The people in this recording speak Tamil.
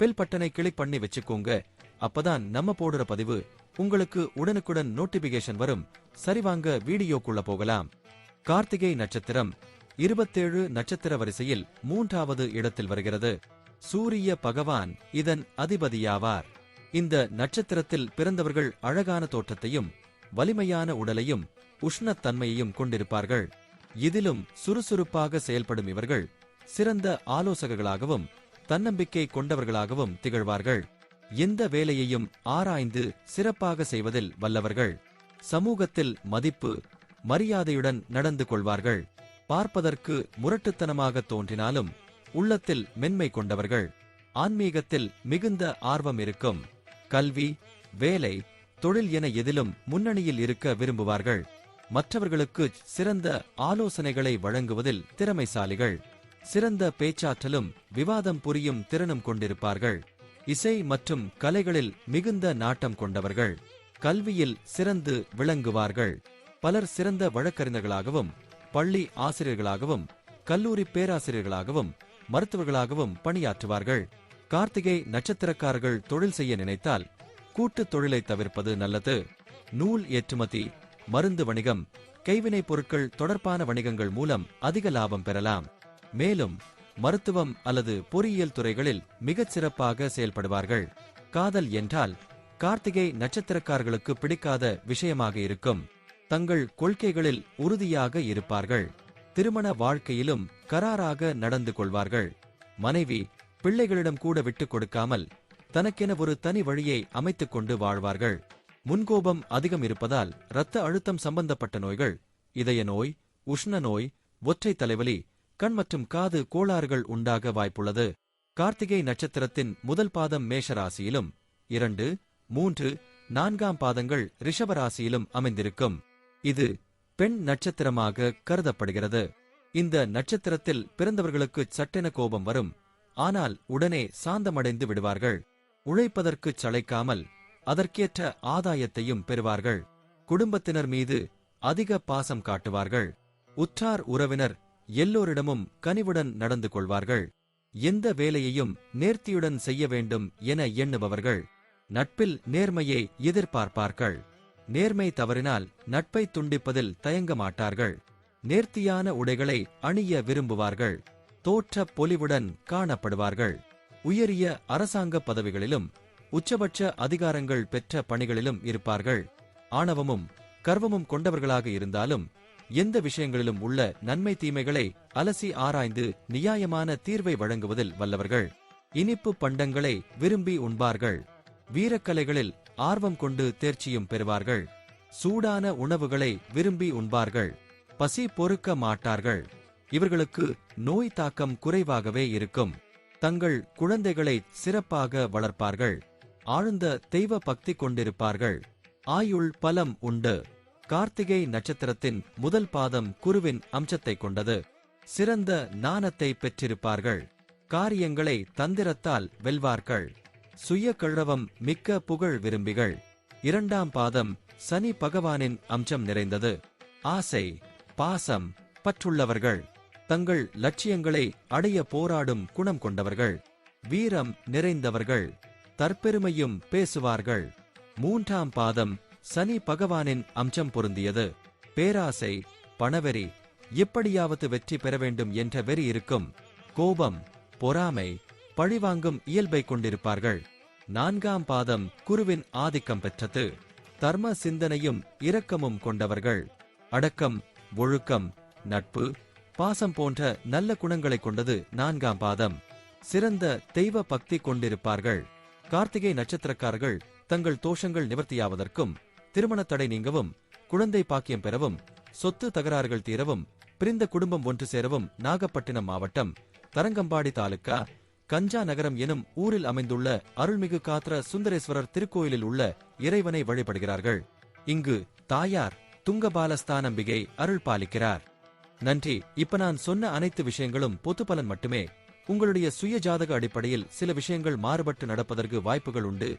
பெல் பட்டனை கிளிக் பண்ணி வச்சுக்கோங்க. அப்பதான் நம்ம போடுற பதிவு உங்களுக்கு உடனுக்குடன் நோட்டிபிகேஷன் வரும். சரிவாங்க வீடியோக்குள்ள போகலாம். கார்த்திகை நட்சத்திரம் இருபத்தேழு நட்சத்திர வரிசையில் மூன்றாவது இடத்தில் வருகிறது. சூரிய பகவான் இதன் அதிபதியாவார். இந்த நட்சத்திரத்தில் பிறந்தவர்கள் அழகான தோற்றத்தையும் வலிமையான உடலையும் உஷ்ணத்தன்மையையும் கொண்டிருப்பார்கள். இதிலும் சுறுசுறுப்பாக செயல்படும் இவர்கள் சிறந்த ஆலோசகர்களாகவும் தன்னம்பிக்கை கொண்டவர்களாகவும் திகழ்வார்கள். எந்த வேலையையும் ஆராய்ந்து சிறப்பாக செய்வதில் வல்லவர்கள். சமூகத்தில் மதிப்பு மரியாதையுடன் நடந்து கொள்வார்கள். பார்ப்பதற்கு முரட்டுத்தனமாக தோன்றினாலும் உள்ளத்தில் மென்மை கொண்டவர்கள். ஆன்மீகத்தில் மிகுந்த ஆர்வம் இருக்கும். கல்வி வேலை தொழில் என எதிலும் முன்னணியில் இருக்க விரும்புவார்கள். மற்றவர்களுக்கு சிறந்த ஆலோசனைகளை வழங்குவதில் திறமைசாலிகள். சிறந்த பேச்சாற்றலும் விவாதம் புரியும் திறனும் கொண்டிருப்பார்கள். இசை மற்றும் கலைகளில் மிகுந்த நாட்டம் கொண்டவர்கள். கல்வியில் சிறந்து விளங்குவார்கள். பலர் சிறந்த வழக்கறிஞர்களாகவும் பள்ளி ஆசிரியர்களாகவும் கல்லூரி பேராசிரியர்களாகவும் மருத்துவர்களாகவும் பணியாற்றுவார்கள். கார்த்திகை நட்சத்திரக்காரர்கள் தொழில் செய்ய நினைத்தால் கூட்டுத் தொழிலை தவிர்ப்பது நல்லது. நூல் ஏற்றுமதி மருந்து வணிகம் கைவினைப் பொருட்கள் தொடர்பான வணிகங்கள் மூலம் அதிக லாபம் பெறலாம். மேலும் மருத்துவம் அல்லது பொறியியல் துறைகளில் மிகச் சிறப்பாக செயல்படுவார்கள். காதல் என்றால் கார்த்திகை நட்சத்திரக்காரர்களுக்கு பிடிக்காத விஷயமாக இருக்கும். தங்கள் கொள்கைகளில் உறுதியாக இருப்பார்கள். திருமண வாழ்க்கையிலும் கராராக நடந்து கொள்வார்கள். மனைவி பிள்ளைகளிடம் கூட விட்டுக் கொடுக்காமல் தனக்கென ஒரு தனி வழியை அமைத்துக் கொண்டு வாழ்வார்கள். முன்கோபம் அதிகம் இருப்பதால் இரத்த அழுத்தம் சம்பந்தப்பட்ட நோய்கள் இதய நோய் உஷ்ண நோய் ஒற்றை தலைவலி கண் மற்றும் காது கோளாறுகள் உண்டாக வாய்ப்புள்ளது. கார்த்திகை நட்சத்திரத்தின் முதல் பாதம் மேஷ ராசியிலும் இரண்டு மூன்று நான்காம் பாதங்கள் ரிஷப ராசியிலும் அமைந்திருக்கும். இது பெண் நட்சத்திரமாக கருதப்படுகிறது. இந்த நட்சத்திரத்தில் பிறந்தவர்களுக்கு சட்டென கோபம் வரும். ஆனால் உடனே சாந்தமடைந்து விடுவார்கள். உழைப்பதற்குச் சளைக்காமல் அதற்கேற்ற ஆதாயத்தையும் பெறுவார்கள். குடும்பத்தினர் மீது அதிக பாசம் காட்டுவார்கள். உற்றார் உறவினர் எல்லோரிடமும் கனிவுடன் நடந்து கொள்வார்கள். எந்த வேலையையும் நேர்த்தியுடன் செய்ய வேண்டும் என எண்ணுபவர்கள் நட்பில் நேர்மையை எதிர்பார்ப்பார்கள். நேர்மை தவறினால் நட்பை துண்டிப்பதில் தயங்க மாட்டார்கள். நேர்த்தியான உடைகளை அணிய விரும்புவார்கள். தோற்ற பொலிவுடன் காணப்படுவார்கள். உயரிய அரசாங்க பதவிகளிலும் உச்சபட்ச அதிகாரங்கள் பெற்ற பணிகளிலும் இருப்பார்கள். ஆணவமும் கர்வமும் கொண்டவர்களாக இருந்தாலும் எந்த விஷயங்களிலும் உள்ள நன்மை தீமைகளை அலசி ஆராய்ந்து நியாயமான தீர்வை வழங்குவதில் வல்லவர்கள். இனிப்பு பண்டங்களை விரும்பி உண்பார்கள். வீரக்கலைகளில் ஆர்வம் கொண்டு தேர்ச்சியும் பெறுவார்கள். சூடான உணவுகளை விரும்பி உண்பார்கள். பசி பொறுக்க மாட்டார்கள். இவர்களுக்கு நோய் தாக்கம் குறைவாகவே இருக்கும். தங்கள் குழந்தைகளை சிறப்பாக வளர்ப்பார்கள். ஆழ்ந்த தெய்வ பக்தி கொண்டிருப்பார்கள். ஆயுள் பலம் உண்டு. கார்த்திகை நட்சத்திரத்தின் முதல் பாதம் குருவின் அம்சத்தை கொண்டது. சிறந்த நாணத்தை பெற்றிருப்பார்கள். காரியங்களை தந்திரத்தால் வெல்வார்கள். சுய கழவம் மிக்க புகழ் விரும்பிகள். இரண்டாம் பாதம் சனி பகவானின் அம்சம் நிறைந்தது. ஆசை பாசம் பற்றுள்ளவர்கள். தங்கள் லட்சியங்களை அடைய போராடும் குணம் கொண்டவர்கள். வீரம் நிறைந்தவர்கள். தற்பெருமையும் பேசுவார்கள். மூன்றாம் பாதம் சனி பகவானின் அம்சம் பொருந்தியது. பேராசை பணவெறி எப்படியாவது வெற்றி பெற வேண்டும் என்ற வெறி இருக்கும். கோபம் பொறாமை பழிவாங்கும் இயல்பை கொண்டிருப்பார்கள். நான்காம் பாதம் குருவின் ஆதிக்கம் பெற்றது. தர்ம சிந்தனையும் இரக்கமும் கொண்டவர்கள். அடக்கம் ஒழுக்கம் நட்பு பாசம் போன்ற நல்ல குணங்களைக் கொண்டது நான்காம் பாதம். சிறந்த தெய்வ பக்தி கொண்டிருப்பார்கள். கார்த்திகை நட்சத்திரக்காரர்கள் தங்கள் தோஷங்கள் நிவர்த்தியாவதற்கும் திருமண தடை நீங்கவும் குழந்தை பாக்கியம் பெறவும் சொத்து தகராறுகள் தீரவும் பிரிந்த குடும்பம் ஒன்று சேரவும் நாகப்பட்டினம் மாவட்டம் தரங்கம்பாடி தாலுக்கா கஞ்சா நகரம் எனும் ஊரில் அமைந்துள்ள அருள்மிகு காத்திர சுந்தரேஸ்வரர் திருக்கோயிலில் உள்ள இறைவனை வழிபடுகிறார்கள். இங்கு தாயார் துங்கபாலஸ்தானம்பிகை அருள் பாலிக்கிறார். நன்றி. இப்ப நான் சொன்ன அனைத்து விஷயங்களும் பொது பலன் மட்டுமே. உங்களுடைய சுய ஜாதக அடிப்படையில் சில விஷயங்கள் மாறுபட்டு நடப்பதற்கு வாய்ப்புகள் உண்டு.